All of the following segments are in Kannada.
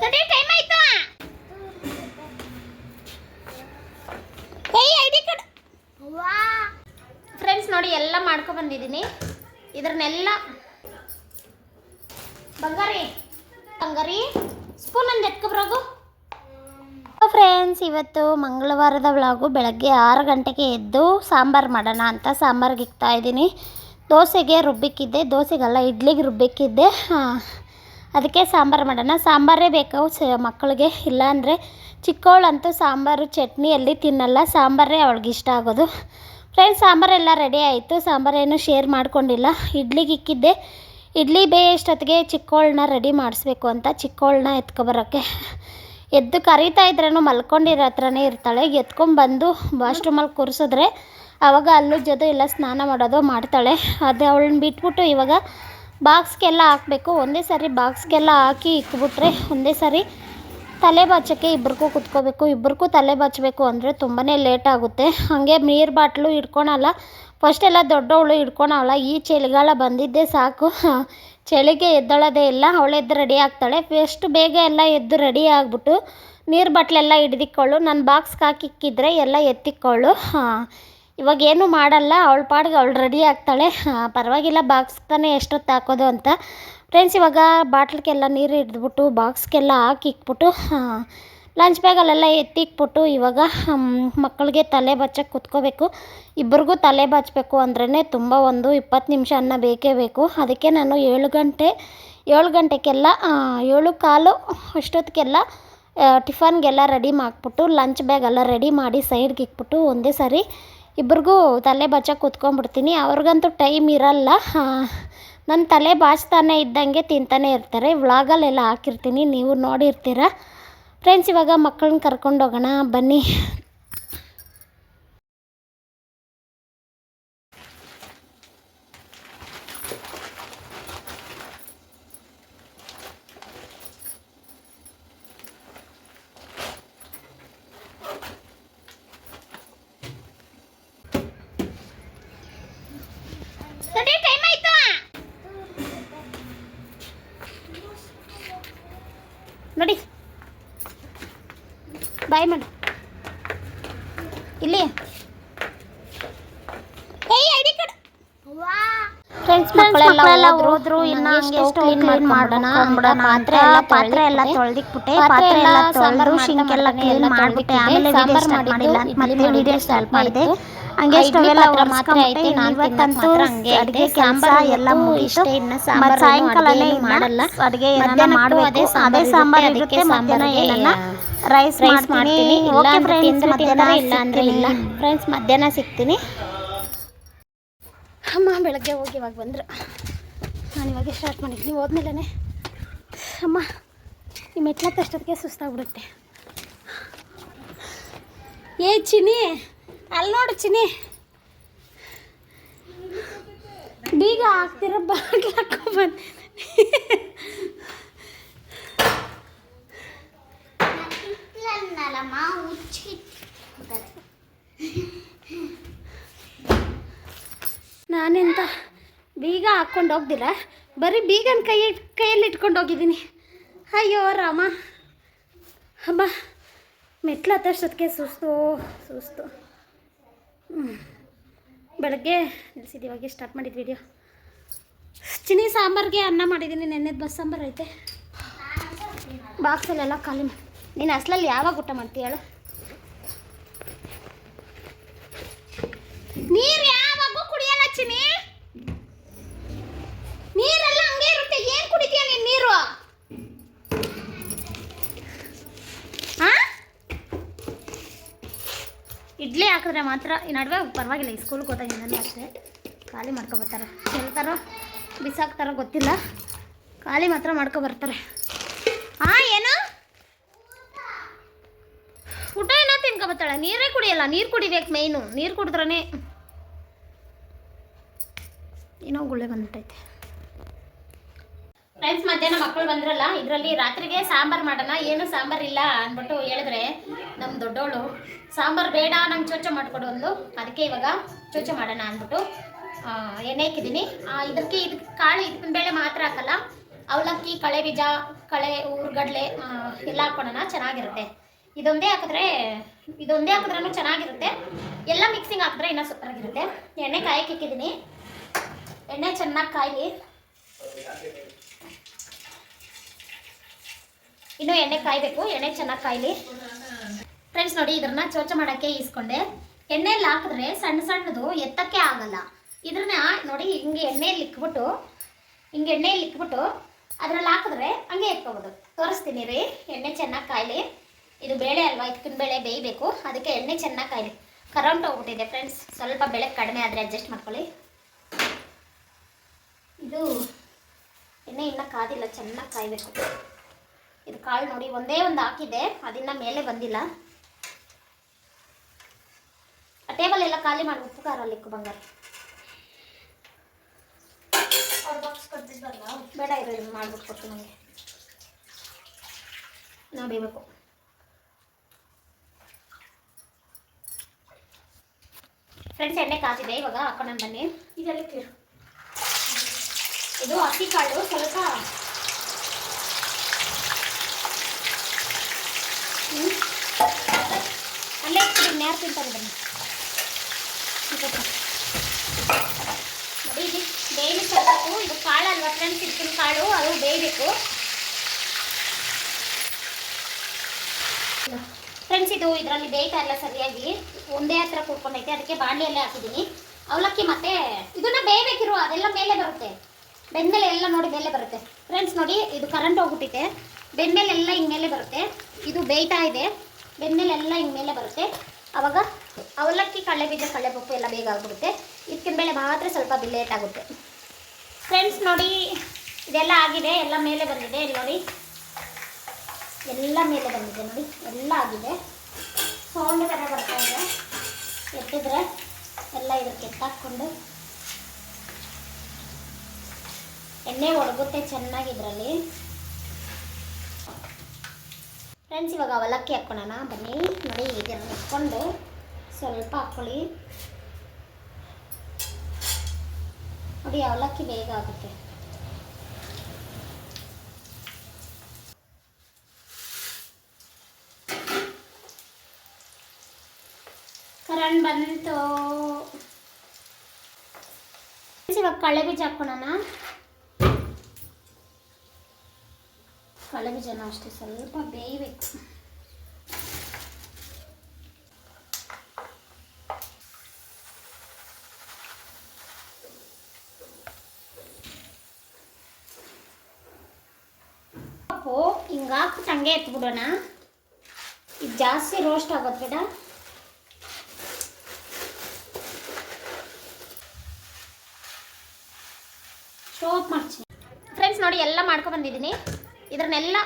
ಸರಿ ಟೈಮ್ ಆಯ್ತು? ಐಡಿ ಫ್ರೆಂಡ್ಸ್ ನೋಡಿ, ಎಲ್ಲ ಮಾಡ್ಕೊ ಬಂದಿದ್ದೀನಿ. ಇದ್ರನ್ನೆಲ್ಲ ಬಂಗಾರಿ ಬಂಗಾರಿ ಸ್ಪೂನ್ ಒಂದು ಎತ್ಕೊಬ್ರಾಗು ಫ್ರೆಂಡ್ಸ್ ಇವತ್ತು ಮಂಗಳವಾರದ ವ್ಲಾಗು. ಬೆಳಗ್ಗೆ ಆರು ಗಂಟೆಗೆ ಎದ್ದು ಸಾಂಬಾರು ಮಾಡೋಣ ಅಂತ ಸಾಂಬಾರಿಗೆ ಇಕ್ತಾ ಇದ್ದೀನಿ. ದೋಸೆಗೆ ರುಬ್ಬಿಕ್ಕಿದ್ದೆ. ದೋಸೆಗಲ್ಲ, ಇಡ್ಲಿಗೆ ರುಬ್ಬಿಕ್ಕಿದ್ದೆ. ಅದಕ್ಕೆ ಸಾಂಬಾರು ಮಾಡೋಣ. ಸಾಂಬಾರೇ ಬೇಕು ಸ ಮಕ್ಕಳಿಗೆ. ಇಲ್ಲಾಂದರೆ ಚಿಕ್ಕವಳಂತೂ ಸಾಂಬಾರು ಚಟ್ನಿಯಲ್ಲಿ ತಿನ್ನಲ್ಲ. ಸಾಂಬಾರೇ ಅವಳಿಗೆ ಇಷ್ಟ ಆಗೋದು. ಫ್ರೆಂಡ್ಸ್ ಸಾಂಬಾರೆಲ್ಲ ರೆಡಿ ಆಯಿತು. ಸಾಂಬಾರೇನು ಶೇರ್ ಮಾಡ್ಕೊಂಡಿಲ್ಲ. ಇಡ್ಲಿಗೆ ಇಕ್ಕಿದ್ದೆ. ಇಡ್ಲಿ ಬೇಯಷ್ಟೊತ್ತಿಗೆ ಚಿಕ್ಕವಳನ್ನ ರೆಡಿ ಮಾಡಿಸ್ಬೇಕು ಅಂತ ಚಿಕ್ಕವಳನ್ನ ಎತ್ಕೊಬರೋಕ್ಕೆ ಎದ್ದು ಕರೀತಾ ಇದ್ರೂ ಮಲ್ಕೊಂಡಿರೋ ಹತ್ರನೇ ಇರ್ತಾಳೆ. ಎತ್ಕೊಂಡ್ಬಂದು ವಾಶ್ರೂಮಲ್ಲಿ ಕೂರಿಸಿದ್ರೆ ಆವಾಗ ಅಲ್ಲೂ ಜೊತೆ ಎಲ್ಲ ಸ್ನಾನ ಮಾಡೋದು ಮಾಡ್ತಾಳೆ. ಅದು ಅವಳನ್ನ ಬಿಟ್ಬಿಟ್ಟು ಇವಾಗ ಬಾಕ್ಸ್ಗೆಲ್ಲ ಹಾಕಬೇಕು. ಒಂದೇ ಸಾರಿ ಬಾಕ್ಸ್ಗೆಲ್ಲ ಹಾಕಿ ಇಕ್ಬಿಟ್ರೆ ಒಂದೇ ಸಾರಿ ತಲೆ ಬಾಚಕ್ಕೆ ಇಬ್ರಿಗೂ ಕುತ್ಕೋಬೇಕು. ಇಬ್ರಿಗೂ ತಲೆ ಬಾಚಬೇಕು ಅಂದರೆ ತುಂಬಾ ಲೇಟ್ ಆಗುತ್ತೆ. ಹಾಗೆ ನೀರು ಬಾಟ್ಲು ಇಟ್ಕೊಳಲ್ಲ ಫಸ್ಟ್ ಎಲ್ಲ ದೊಡ್ಡವಳು ಹಿಡ್ಕೊಳಲ್ಲ. ಈ ಚಳಿಗಾಲ ಬಂದಿದ್ದೇ ಸಾಕು. ಚಳಿಗೆ ಎದ್ದೊಳ್ಳೋದೇ ಇಲ್ಲ. ಅವಳು ಎದ್ದು ರೆಡಿ ಆಗ್ತಾಳೆ. ಎಷ್ಟು ಬೇಗ ಎಲ್ಲ ಎದ್ದು ರೆಡಿ ಆಗಿಬಿಟ್ಟು ನೀರು ಬಾಟ್ಲೆಲ್ಲ ಹಿಡ್ದಿಕ್ಕೊಳ್ಳು. ನಾನು ಬಾಕ್ಸ್ಗೆ ಹಾಕಿಕ್ಕಿದ್ರೆ ಎಲ್ಲ ಎತ್ತಿಕ್ಕೊಳ್ಳು. ಹಾಂ. ಇವಾಗ ಏನು ಮಾಡಲ್ಲ, ಅವಳ ಪಾಡಿಗೆ ಅವಳು ರೆಡಿ ಆಗ್ತಾಳೆ. ಪರವಾಗಿಲ್ಲ ಬಾಕ್ಸ್ ತಾನೇ ಎಷ್ಟೊತ್ತು ಹಾಕೋದು ಅಂತ. ಫ್ರೆಂಡ್ಸ್ ಇವಾಗ ಬಾಟ್ಲಿಗೆಲ್ಲ ನೀರು ಹಿಡಿದ್ಬಿಟ್ಟು ಬಾಕ್ಸ್ಗೆಲ್ಲ ಹಾಕಿ ಇಕ್ಬಿಟ್ಟು ಲಂಚ್ ಬ್ಯಾಗಲ್ಲೆಲ್ಲ ಎತ್ತಿಕ್ಬಿಟ್ಟು ಇವಾಗ ಮಕ್ಕಳಿಗೆ ತಲೆ ಬಚ್ಚಕ್ಕೆ ಕುತ್ಕೋಬೇಕು. ಇಬ್ಬರಿಗೂ ತಲೆ ಬಚ್ಚಬೇಕು ಅಂದ್ರೇ ತುಂಬ ಒಂದು ಇಪ್ಪತ್ತು ನಿಮಿಷ ಅನ್ನ ಬೇಕೇ ಬೇಕು. ಅದಕ್ಕೆ ನಾನು ಏಳು ಗಂಟೆ, ಏಳು ಗಂಟೆಗೆಲ್ಲ ಏಳು ಕಾಲು ಅಷ್ಟೊತ್ತಿಗೆಲ್ಲ ಟಿಫನ್ಗೆಲ್ಲ ರೆಡಿ ಮಾಡಿಬಿಟ್ಟು ಲಂಚ್ ಬ್ಯಾಗೆಲ್ಲ ರೆಡಿ ಮಾಡಿ ಸೈಡ್ಗೆ ಇಕ್ಬಿಟ್ಟು ಒಂದೇ ಸಾರಿ ಇಬ್ರಿಗೂ ತಲೆ ಬಚ್ಚ ಕೂತ್ಕೊಂಡ್ಬಿಡ್ತೀನಿ. ಅವ್ರಿಗಂತೂ ಟೈಮ್ ಇರಲ್ಲ. ನನ್ನ ತಲೆ ಬಾಚ್ತಾನೆ ಇದ್ದಂಗೆ ತಿಂತಾನೆ ಇರ್ತಾರೆ. ವ್ಲಾಗಲ್ಲೆಲ್ಲ ಹಾಕಿರ್ತೀನಿ. ನೀವು ನೋಡಿರ್ತೀರ. ಫ್ರೆಂಡ್ಸ್ ಇವಾಗ ಮಕ್ಕಳನ್ನ ಕರ್ಕೊಂಡು ಹೋಗೋಣ ಬನ್ನಿ ಟೈಮ್ ಆಯ್ತು ನೋಡಿ ಬಾಯ್ ಮಾಡು. ಇಲ್ಲಿ. ಫ್ರೆಂಡ್ಸ್ ಮಕ್ಕಳೆಲ್ಲ ಹೋದ್ರು ಇನ್ನು ಹಂಗೆ ಕ್ಲೀನ್ ಮಾಡೋಣ ಪಾತ್ರೆ ಎಲ್ಲ ಪಾತ್ರೆ ಎಲ್ಲ ತೊಳೆದಿಕ್ಬಿಟ್ಟೆ. ಪಾತ್ರೆ ಎಲ್ಲ ತೊಳೆದು ಕ್ಲೀನ್ ಮಾಡ್ಬಿಟ್ಟೆ. ಆಮೇಲೆ ಸಾಂಬಾರ್ ಮಾಡಿಲ್ಲ ಮತ್ತೆ ವಿಡಿಯೋ ಸ್ಟಾರ್ಟ್ ಮಾಡಿದೆ. ಹಂಗೆ ಸ್ಟವೆಲ್ಲ ಮಾತ್ರ ಐತೆ ಇವತ್ತಂತೂ ಅಡುಗೆ ಕೆಲಸ ಎಲ್ಲ ಮುಗಿತು. ಮತ್ತೆ ಸಾಯಂಕಾಲನೇ ಮಾಡಲ್ಲ. ಅಡುಗೆ ಏನಾನ ಮಾಡಬೇಕು ಅದೇ ಸಾಂಬಾರ್ ಇರುತ್ತೆ ಮಧ್ಯಾಹ್ನ ಏನನ್ನ ರೈಸ್ ಮಾಡ್ತೀನಿ. ಓಕೆ ಫ್ರೆಂಡ್ಸ್ ಮಧ್ಯಾಹ್ನ ಇಲ್ಲ ಅಂದ್ರೆ ಇಲ್ಲ. ಫ್ರೆಂಡ್ಸ್ ಮಧ್ಯಾಹ್ನ ಸಿಗ್ತೀನಿ. ಅಮ್ಮ ಬೆಳಗ್ಗೆ ಹೋಗಿ ಇವಾಗ ಬಂದರು. ನಾನು ಇವಾಗ ಸ್ಟಾರ್ಟ್ ಮಾಡಿದ್ದೀನಿ ಹೋದ್ಮೇಲೆ ಅಮ್ಮ ಈ ಕಷ್ಟಕ್ಕೆ ಸುಸ್ತಾಗ್ಬಿಡುತ್ತೆ. ಏ ಚಿನಿ ಅಲ್ಲಿ ನೋಡು ಚಿನಿ ಬೀಗ ಹಾಕ್ತಿರ ಬಾಗಿಲು ಹಾಕೊಂಬಂದು ನಾನೆಂತ ಬೀಗ ಹಾಕ್ಕೊಂಡು ಹೋಗ್ದಿಲ್ಲ ಬರೀ ಬೀಗನ ಕೈ ಕೈಯಲ್ಲಿ ಇಟ್ಕೊಂಡು ಹೋಗಿದ್ದೀನಿ. ಅಯ್ಯೋ ರಾಮ. ಅಮ್ಮ ಮೆಟ್ಲು ಹತ್ತಷ್ಟೊತ್ತಿಗೆ ಸುಸ್ತು ಸುಸ್ತು. ಬೆಳಗ್ಗೆ ನಿಲ್ಸಿದ್ದು, ಇವಾಗ ಸ್ಟಾರ್ಟ್ ಮಾಡಿದ್ದು ವಿಡಿಯೋ ಚಿನಿ ಸಾಂಬಾರಿಗೆ ಅನ್ನ ಮಾಡಿದ್ದೀನಿ ನೆನ್ನೆ ಬಸ್ ಸಾಂಬಾರು ಐತೆ. ಬಾಕ್ಸಲ್ಲೆಲ್ಲ ಖಾಲಿ ಮಾಡಿ ನೀನು ಅಸಲಲ್ಲಿ ಯಾವಾಗ ಊಟ ಮಾಡ್ತೀಯ ಹೇಳು ನೀರು ಯಾವಾಗೂ ಕುಡಿಯಲ್ಲ ಚಿನಿ ನೀರೆಲ್ಲ ಹಂಗೆ ಇರುತ್ತೆ ಏನು ಕುಡಿತೀಯ ನೀನು ನೀರು ಹಾ ಇಡ್ಲಿ ಹಾಕಿದ್ರೆ ಮಾತ್ರ ಈ ನಡುವೆ ಪರವಾಗಿಲ್ಲ, ಈ ಸ್ಕೂಲ್ಗೆ ನಾನು ಅಷ್ಟೇ. ಖಾಲಿ ಮಾಡ್ಕೊಬರ್ತಾರೆ. ಹೇಳ್ತಾರೋ ಬಿಸಾಕ್ತಾರೋ ಗೊತ್ತಿಲ್ಲ. ಖಾಲಿ ಮಾತ್ರ ಮಾಡ್ಕೊಬರ್ತಾರೆ. ಹಾಂ ಏನು? ಊಟ ಏನೋ ತಿನ್ಕೊಬರ್ತಾಳೆ. ನೀರೇ ಕುಡಿಯಲ್ಲ, ನೀರು ಕುಡಿಬೇಕು ಮೇಯ್ನು ನೀರು ಕುಡಿದ್ರೇ ಏನೋ ಗುಳ್ಳೆ ಬಂದ್ಬಿಟ್ಟೈತೆ ಫ್ರೆಂಡ್ಸ್ ಮಧ್ಯಾಹ್ನ ಮಕ್ಕಳು ಬಂದ್ರಲ್ಲ, ಇದರಲ್ಲಿ ರಾತ್ರಿಗೆ ಸಾಂಬಾರು ಮಾಡೋಣ, ಏನು ಸಾಂಬಾರು ಇಲ್ಲ ಅಂದ್ಬಿಟ್ಟು ಹೇಳಿದ್ರೆ ನಮ್ಮ ದೊಡ್ಡವಳು ಸಾಂಬಾರು ಬೇಡ, ನಂಗೆ ಚೋಚ ಮಾಡಿಕೊಡು ಒಂದು ಅದಕ್ಕೆ ಇವಾಗ ಚೋಚ ಮಾಡೋಣ ಅಂದ್ಬಿಟ್ಟು ಎಣ್ಣೆ ಹಾಕಿದ್ದೀನಿ. ಇದಕ್ಕೆ ಇದು ಕಾಳು ಇದಕ್ಕಿನ ಬೇಳೆ ಮಾತ್ರ ಹಾಕಲ್ಲ. ಅವಲಕ್ಕಿ, ಕಳೆ ಬೀಜ, ಕಳೆ, ಊರುಗಡ್ಲೆ ಎಲ್ಲ ಹಾಕೋಣ ಚೆನ್ನಾಗಿರುತ್ತೆ. ಇದೊಂದೇ ಹಾಕಿದ್ರೆ, ಇದೊಂದೇ ಹಾಕಿದ್ರೂ ಚೆನ್ನಾಗಿರುತ್ತೆ. ಎಲ್ಲ ಮಿಕ್ಸಿಂಗ್ ಹಾಕಿದ್ರೆ ಇನ್ನೂ ಸೂಪರಾಗಿರುತ್ತೆ. ಎಣ್ಣೆ ಕಾಯಕ್ಕೆ ಇಕ್ಕಿದ್ದೀನಿ. ಎಣ್ಣೆ ಚೆನ್ನಾಗಿ ಕಾಯಲಿ ಇನ್ನು ಎಣ್ಣೆ ಕಾಯಬೇಕು, ಎಣ್ಣೆ ಚೆನ್ನಾಗಿ ಕಾಯ್ಲಿ. ಫ್ರೆಂಡ್ಸ್ ನೋಡಿ ಇದನ್ನ ಚೋಚ ಮಾಡೋಕ್ಕೆ ಈಸ್ಕೊಂಡೆ. ಎಣ್ಣೆಯಲ್ಲಿ ಹಾಕಿದ್ರೆ ಸಣ್ಣ ಸಣ್ಣದು ಎತ್ತಕ್ಕೆ ಆಗಲ್ಲ. ಇದನ್ನ ನೋಡಿ, ಹಿಂಗೆ ಎಣ್ಣೆಯಲ್ಲಿ ಇಕ್ಬಿಟ್ಟು, ಹಿಂಗೆ ಎಣ್ಣೆಯಲ್ಲಿ ಇಕ್ಬಿಟ್ಟು ಅದ್ರಲ್ಲಿ ಹಾಕಿದ್ರೆ ಹಂಗೆ ಎತ್ಕೋಬೋದು ತೋರಿಸ್ತೀನಿ ರೀ, ಎಣ್ಣೆ ಚೆನ್ನಾಗಿ ಕಾಯ್ಲಿ. ಇದು ಬೇಳೆ ಅಲ್ವಾ ಇದಕ್ಕಿನ ಬೇಳೆ ಬೇಯಬೇಕು. ಅದಕ್ಕೆ ಎಣ್ಣೆ ಚೆನ್ನಾಗಿ ಕಾಯಲಿ. ಕರೆಂಟ್ ಹೋಗ್ಬಿಟ್ಟಿದೆ ಫ್ರೆಂಡ್ಸ್ ಸ್ವಲ್ಪ ಬೆಳೆ ಕಡಿಮೆ ಆದರೆ ಅಡ್ಜಸ್ಟ್ ಮಾಡ್ಕೊಳ್ಳಿ. ಇದು ಎಣ್ಣೆ ಇನ್ನೂ ಕಾದಿಲ್ಲ, ಚೆನ್ನಾಗಿ ಕಾಯಬೇಕು. ಇದು ಕಾಳು ನೋಡಿ ಒಂದೇ ಒಂದು ಹಾಕಿದೆ ಅದಿನ್ನ ಮೇಲೆ ಬಂದಿಲ್ಲ. ಆ ಟೇಬಲ್ ಎಲ್ಲ ಖಾಲಿ ಮಾಡಿ ಉಪ್ಪು ಖಾರ ಲಿಕ್ಕು ಬಂಗಾರ. ಬೇಡ ಇದು ಮಾಡ್ಬಿಟ್ಟು ಕೊಟ್ಟು ನನಗೆ ನಾವು ಬೇಯಬೇಕು. ಫ್ರೆಂಡ್ಸ್ ಎಣ್ಣೆ ಕಾದಿದೆ ಇವಾಗ ಹಾಕೊಂಡು ಬನ್ನಿ. ಇದೆಲ್ಲ ಇದು ಹಸಿ ಕಾಳು ಸ್ವಲ್ಪ ಯಾರು ತಿಂತಾರೆ ಬನ್ನಿ? ನೋಡಿ ಇದು ಬೇಯಲಿಕ್ಕೆ ಇದು ಕಾಳು ಅಲ್ವಾ ಫ್ರೆಂಡ್ಸ್ ಇಟ್ಟಿನ ಕಾಳು, ಅದು ಬೇಯಬೇಕು. ಫ್ರೆಂಡ್ಸ್ ಇದು ಇದರಲ್ಲಿ ಬೇಯ್ತಾ ಇಲ್ಲ ಸರಿಯಾಗಿ. ಒಂದೇ ಹತ್ರ ಕೂತ್ಕೊಂಡೈತೆ, ಅದಕ್ಕೆ ಬಾಣಲಿಯಲ್ಲೇ ಹಾಕಿದ್ದೀನಿ. ಅವಲಕ್ಕಿ ಮತ್ತೆ ಇದನ್ನ ಬೇಯಬೇಕಿರುವ ಅದೆಲ್ಲ ಮೇಲೆ ಬರುತ್ತೆ. ಬೆಂದ್ಮೇಲೆ ಎಲ್ಲ ನೋಡಿ ಮೇಲೆ ಬರುತ್ತೆ. ಫ್ರೆಂಡ್ಸ್ ನೋಡಿ, ಇದು ಕರೆಂಟ್ ಹೋಗ್ಬಿಟ್ಟಿದೆ. ಬೆಂದ್ಮೇಲೆ ಎಲ್ಲ ಹಿಂಗೆ ಮೇಲೆ ಬರುತ್ತೆ. ಇದು ಬೇಯ್ತಾ ಇದೆ. ಬೆಂದ್ಮೇಲೆ ಎಲ್ಲ ಹಿಂಗೆ ಮೇಲೆ ಬರುತ್ತೆ. ಅವಾಗ ಅವಲಕ್ಕಿ ಕಡಲೆ ಬೀಜ ಕಳೆ ಪಪ್ಪು ಎಲ್ಲ ಬೇಗ ಆಗಿಬಿಡುತ್ತೆ. ಇದಕ್ಕಿನ ಮೇಲೆ ಮಾತ್ರ ಸ್ವಲ್ಪ ಲೇಟ್ ಆಗುತ್ತೆ. ಫ್ರೆಂಡ್ಸ್ ನೋಡಿ, ಇದೆಲ್ಲ ಆಗಿದೆ. ಎಲ್ಲ ಮೇಲೆ ಬಂದಿದೆ, ನೋಡಿ. ಎಲ್ಲ ಮೇಲೆ ಬಂದಿದೆ, ನೋಡಿ. ಎಲ್ಲ ಆಗಿದೆ. ಸೌಂಡ್ ಥರ ಬರ್ತಾ ಇದೆ. ಎತ್ತಿದ್ರೆ ಎಲ್ಲ ಇದಕ್ಕೆ ಎತ್ತಾಕ್ಕೊಂಡು ಎಣ್ಣೆ ಒಡಗುತ್ತೆ ಚೆನ್ನಾಗಿ ಇದರಲ್ಲಿ ಫ್ರೆಂಡ್ಸ್ ಇವಾಗ ಅವಲಕ್ಕಿ ಹಾಕ್ಕೊಳ್ಳೋಣ ಬನ್ನಿ. ನೋಡಿ ಇದನ್ನು ಇಟ್ಕೊಂಡು ಸ್ವಲ್ಪ ಹಾಕ್ಕೊಳ್ಳಿ. ನೋಡಿ ಅವಲಕ್ಕಿ ಬೇಗ ಆಗುತ್ತೆ. ಕರಣ್, ಬಂತು. ಇವಾಗ ಕಳೆ ಬೀಜ ಹಾಕ್ಕೊಳ್ಳೋಣ ಕಳೆ ಬೀಜನ ಅಷ್ಟೇ, ಸ್ವಲ್ಪ ಬೇಯಬೇಕು. ಹಿಂಗೆ ಹಾಕ್ಬಿಟ್ಟು ಹಂಗೆ ಎತ್ಬಿಡೋಣ. ಇದು ಜಾಸ್ತಿ ರೋಸ್ಟ್ ಆಗೋದು ಬೇಡ. ಸ್ಟೋಪ್ ಮಾಡ್ತೀನಿ. ಫ್ರೆಂಡ್ಸ್ ನೋಡಿ, ಎಲ್ಲ ಮಾಡ್ಕೊ ಬಂದಿದ್ದೀನಿ ಇದ್ರನ್ನೆಲ್ಲ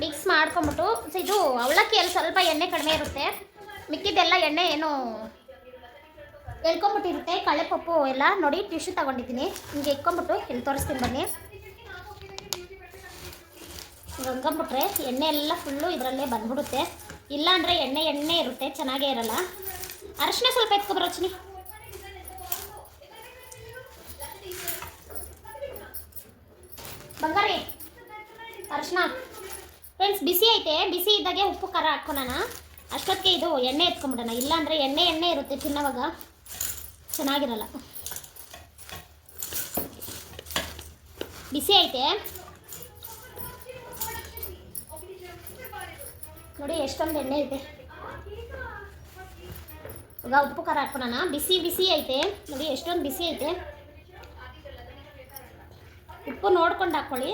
ಮಿಕ್ಸ್ ಮಾಡ್ಕೊಂಬಿಟ್ಟು ಸೊ ಇದು ಅವಲಕ್ಕಿಯಲ್ಲಿ ಸ್ವಲ್ಪ ಎಣ್ಣೆ ಕಡಿಮೆ ಇರುತ್ತೆ. ಮಿಕ್ಕಿದ್ದೆಲ್ಲ ಎಣ್ಣೆ ಏನು ಎಳ್ಕೊಂಬಿಟ್ಟಿರುತ್ತೆ ಕಳೆಪಪ್ಪು ಎಲ್ಲ ನೋಡಿ ಟಿಶ್ಯೂ ತಗೊಂಡಿದ್ದೀನಿ. ಹಿಂಗೆ ಇಟ್ಕೊಂಬಿಟ್ಟು ಇಲ್ಲಿ ತೋರಿಸ್ತೀನಿ ಬನ್ನಿ. ಹಂಗಂಬಿಟ್ರೆ ಎಣ್ಣೆ ಎಲ್ಲ ಫುಲ್ಲು ಇದರಲ್ಲೇ ಬಂದ್ಬಿಡುತ್ತೆ. ಇಲ್ಲಾಂದರೆ ಎಣ್ಣೆ ಎಣ್ಣೆ ಇರುತ್ತೆ, ಚೆನ್ನಾಗೇ ಇರಲ್ಲ. ಅರಶಿನ ಸ್ವಲ್ಪ ಎತ್ಕೊಬರೋ ಬಂಗಾರಿ. ಅರ್ಶನ. ಫ್ರೆಂಡ್ಸ್ ಬಿಸಿ ಐತೆ. ಬಿಸಿ ಇದ್ದಾಗೆ ಉಪ್ಪು, ಖಾರ ಹಾಕ್ಕೊಳೋಣ. ಅಷ್ಟೊತ್ತಿಗೆ ಇದು ಎಣ್ಣೆ ಎತ್ಕೊಂಬಿಡೋಣ. ಇಲ್ಲಾಂದರೆ ಎಣ್ಣೆ ಎಣ್ಣೆ ಇರುತ್ತೆ ತಿನ್ನೋವಾಗ. ಚೆನ್ನಾಗಿರಲ್ಲ. ಬಿಸಿ ಐತೆ. ನೋಡಿ, ಎಷ್ಟೊಂದು ಎಣ್ಣೆ ಐತೆ ಇವಾಗ ಉಪ್ಪು, ಖಾರ ಹಾಕ್ಕೊಳೋಣ. ಬಿಸಿ ಬಿಸಿ ಐತೆ. ನೋಡಿ, ಎಷ್ಟೊಂದು ಬಿಸಿ ಐತೆ. ಉಪ್ಪು ನೋಡ್ಕೊಂಡು ಹಾಕ್ಕೊಳ್ಳಿ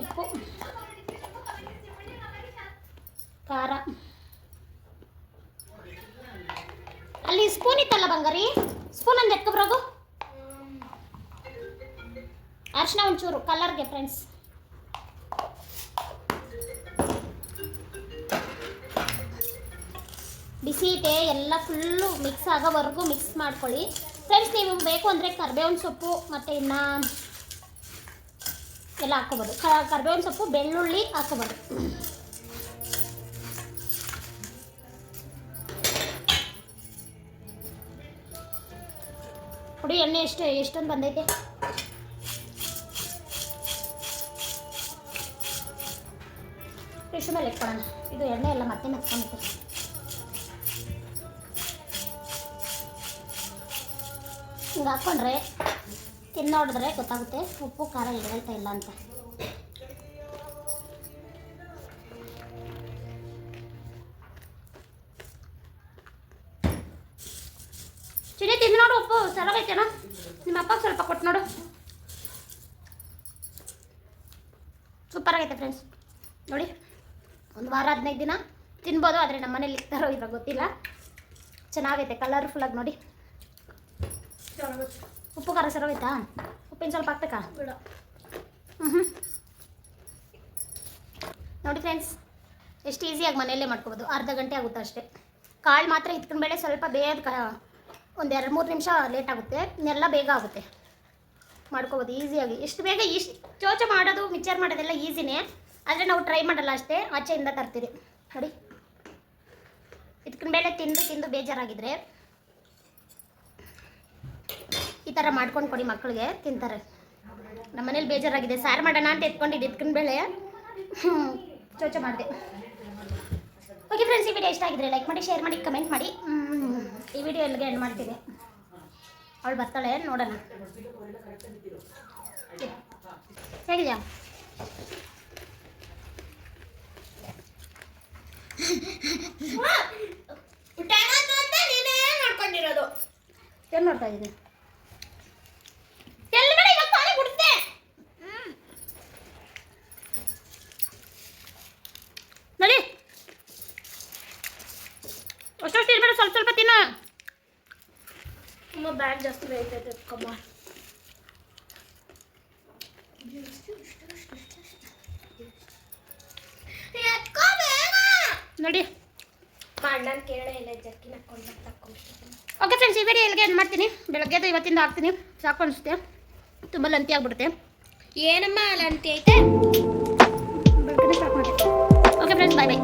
ಉಪ್ಪು. ಖಾರ. ಅಲ್ಲಿ ಸ್ಪೂನ್ ಇತ್ತಲ್ಲ ಬಂಗಾರಿ? ಸ್ಪೂನ್ ಒಂದು ಎತ್ಕೊಬ್ರಾಗು ಅರ್ಶಿನ ಒಂಚೂರು ಕಲರ್ಗೆ ಫ್ರೆಂಡ್ಸ್ ಬಿಸಿ ಇಟ್ಟೆ, ಎಲ್ಲ ಫುಲ್ಲು ಮಿಕ್ಸ್ ಆಗೋವರೆಗೂ ಮಿಕ್ಸ್ ಮಾಡ್ಕೊಳ್ಳಿ. ಫ್ರೆಂಡ್ಸ್ ನೀವು ಬೇಕು ಅಂದರೆ ಕರ್ಬೇವಿನ ಸೊಪ್ಪು ಮತ್ತು ಇನ್ನು ಎಲ್ಲ ಹಾಕೋಬೋದು ಕರ್ಬೇವಿನ ಸೊಪ್ಪು, ಬೆಳ್ಳುಳ್ಳಿ ಹಾಕೋಬೋದು ಪುಡಿ ಎಣ್ಣೆ ಎಷ್ಟು, ಎಷ್ಟೊಂದು ಬಂದೈತೆ? ಎಷ್ಟು ಮೇಲೆ ಇಟ್ಕೊಳ್ಳೋಣ. ಇದು ಎಣ್ಣೆ ಎಲ್ಲ ಮತ್ತೆ ಮೆತ್ಕೊಂಡ್ಬಿಟ್ಟು ಹಿಂಗೆ ಹಾಕ್ಕೊಂಡ್ರೆ ತಿನ್ನೋಡಿದ್ರೆ ಗೊತ್ತಾಗುತ್ತೆ ಉಪ್ಪು, ಖಾರ ಇಡೈತಾ ಇಲ್ಲ ಅಂತ. ಚಿಡಿ ತಿಂದು ನೋಡು ಉಪ್ಪು ಸರಗೈತೇನ ನಿಮ್ಮ ಅಪ್ಪಗೆ ಸ್ವಲ್ಪ ಕೊಟ್ಟು ನೋಡು. ಸೂಪರ್ ಆಗೈತೆ ಫ್ರೆಂಡ್ಸ್ ನೋಡಿ, ಒಂದು ವಾರ ಹದಿನೈದು ದಿನ ತಿನ್ಬೋದು, ಆದರೆ ನಮ್ಮ ಮನೇಲಿ ಇರ್ತಾರೋ ಇವಾಗ ಗೊತ್ತಿಲ್ಲ. ಚೆನ್ನಾಗೈತೆ ಕಲರ್ಫುಲ್ಲಾಗಿ ನೋಡಿ. ಉಪ್ಪು ಖಾರ ಸರೋಯ್ತಾ ಉಪ್ಪಿನ ಸ್ವಲ್ಪ ಹಾಕ್ಬೇಕಾ? ಹ್ಞೂ ಹ್ಞೂ ನೋಡಿ ಫ್ರೆಂಡ್ಸ್ ಎಷ್ಟು ಈಸಿಯಾಗಿ ಮನೆಯಲ್ಲೇ ಮಾಡ್ಕೋಬೋದು. ಅರ್ಧ ಗಂಟೆ ಆಗುತ್ತೆ ಅಷ್ಟೇ. ಕಾಳು ಮಾತ್ರ ಇಟ್ಕೊಂಡ್ ಬೇಳೆ ಸ್ವಲ್ಪ ಬೇಗ ಕ ಒಂದು ಎರಡು ಮೂರು ನಿಮಿಷ ಲೇಟ್ ಆಗುತ್ತೆ. ಇನ್ನೆಲ್ಲ ಬೇಗ ಆಗುತ್ತೆ. ಮಾಡ್ಕೋಬೋದು ಈಸಿಯಾಗಿ ಎಷ್ಟು ಬೇಗ ಇಷ್ಟು ಚೋಚ ಮಾಡೋದು ಮಿಕ್ಚರ್ ಮಾಡೋದೆಲ್ಲ ಈಸಿನೇ ಆದರೆ ನಾವು ಟ್ರೈ ಮಾಡಲ್ಲ ಅಷ್ಟೇ. ಆಚೆಯಿಂದ ತರ್ತೀರಿ ನೋಡಿ. ಇತ್ಕೊಂಡ್ಬೇಳೆ ತಿಂದು ತಿಂದು ಬೇಜಾರಾಗಿದ್ರೆ ಈ ಥರ ಮಾಡ್ಕೊಂಡು ಕೊಡಿ ಮಕ್ಕಳಿಗೆ ತಿಂತಾರೆ. ನಮ್ಮ ಮನೇಲಿ ಬೇಜಾರಾಗಿದೆ. ಸಾರು ಮಾಡೋಣ ಅಂತ ಎತ್ಕೊಂಡಿದ್ದು. ಇಟ್ಕೊಂಡ್ ಬೇಳೆ ಚೋಚ ಮಾಡಿದೆ. ಓಕೆ ಫ್ರೆಂಡ್ಸ್ ಈ ವಿಡಿಯೋ ಇಷ್ಟ ಆಗಿದ್ರೆ ಲೈಕ್ ಮಾಡಿ ಶೇರ್ ಮಾಡಿ ಕಮೆಂಟ್ ಮಾಡಿ. ಈ ವಿಡಿಯೋ ಎಲ್ಲಿಗೆ ಎಂಡ್ ಮಾಡ್ತೀನಿ. ಅವಳು ಬರ್ತಾಳೆ ನೋಡೋಣ. ಹೇಗಿದೆಯಾ? ನೋಡ್ಕೊಂಡಿರೋದು. ಏನು ನೋಡ್ತಾ ಇದ್ದೀನಿ ಎಲ್ಲಿಗಡೆ ಇವಾಗ ತಾನೇ ಬಿಡುತ್ತೆ ನೋಡಿ ಅಷ್ಟಷ್ಟು ಇರ್ಬೇಡ ಸ್ವಲ್ಪ ಸ್ವಲ್ಪ ತಿನ್ನು ತುಂಬ ಬ್ಯಾಗ್ ಜಾಸ್ತಿ ಬೇಯ್ತೈತೆ ಕಮ್ಮ ನೋಡಿ. ಕೇಳ ಇಲ್ಲ ಹಾಕೊಂಡು ಓಕೆ ಫ್ರೆಂಡ್ಸ್ ಈ ವಿಡಿಯೋ ಎಲ್ಲಿಗೆ ಏನು ಮಾಡ್ತೀನಿ. ಬೆಳಗ್ಗೆದು ಇವತ್ತಿಂದ ಹಾಕ್ತೀನಿ. ಸಾಕು ಅನಿಸುತ್ತೆ. ತುಂಬ ಲಂತಿ ಆಗ್ಬಿಡುತ್ತೆ. ಏನಮ್ಮ ಲಂತಿ ಐತೆ? ಬೆಳಗ್ಗೆ ಸಾಕು ಮಾಡಿ ಓಕೆ ಫ್ರೆಂಡ್ಸ್ ಬಾಯ್ ಬಾಯ್